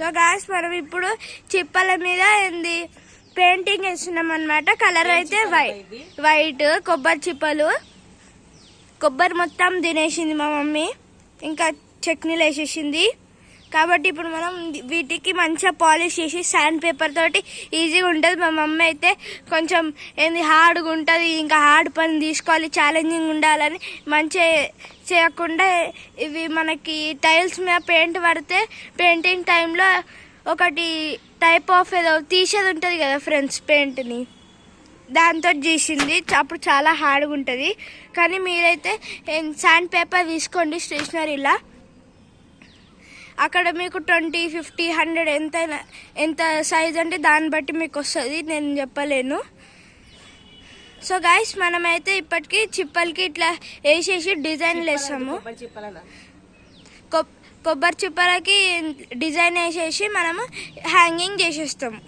So guys మనం ఇప్పుడు చిప్పల మీద ఏంది? పెయింటింగ్ వేస్తున్నాం అనమాట కలర్ అయితే వైట్ వైట్ కొబ్బరి చిప్పలు. కొబ్బరి మొత్తం తినేసింది మా మమ్మీ. ఇంకా చట్నీలు వేసేసింది కాబట్టి ఇప్పుడు మనం వీటికి మంచిగా పాలిష్ చేసి శాండ్ పేపర్ తోటి ఈజీగా ఉంటుంది. మా మమ్మీ అయితే కొంచెం ఏంది హార్డ్గా ఉంటుంది. ఇంకా హార్డ్ పని తీసుకోవాలి ఛాలెంజింగ్ ఉండాలని మంచిగా చేయకుండా ఇవి మనకి టైల్స్ మీద పెయింట్ పడితే పెయింటింగ్ టైంలో ఒకటి టైప్ ఆఫ్ ఏదో తీసేది ఉంటుంది కదా ఫ్రెండ్స్ పెయింట్ని దాంతో చేసింది. అప్పుడు చాలా హార్డ్గా ఉంటుంది. కానీ మీరైతే శాండ్ పేపర్ తీసుకోండి స్టేషనరీలా అక్కడ మీకు ట్వంటీ ఫిఫ్టీ హండ్రెడ్ ఎంత ఎంత సైజ్ అంటే దాన్ని బట్టి మీకు వస్తుంది నేను చెప్పలేను. సో గాయస్ మనమైతే ఇప్పటికీ చిప్పలకి ఇట్లా వేసేసి డిజైన్లు వేస్తాము కొబ్బరి చిప్పలకి డిజైన్ వేసేసి మనము హ్యాంగింగ్ చేసేస్తాము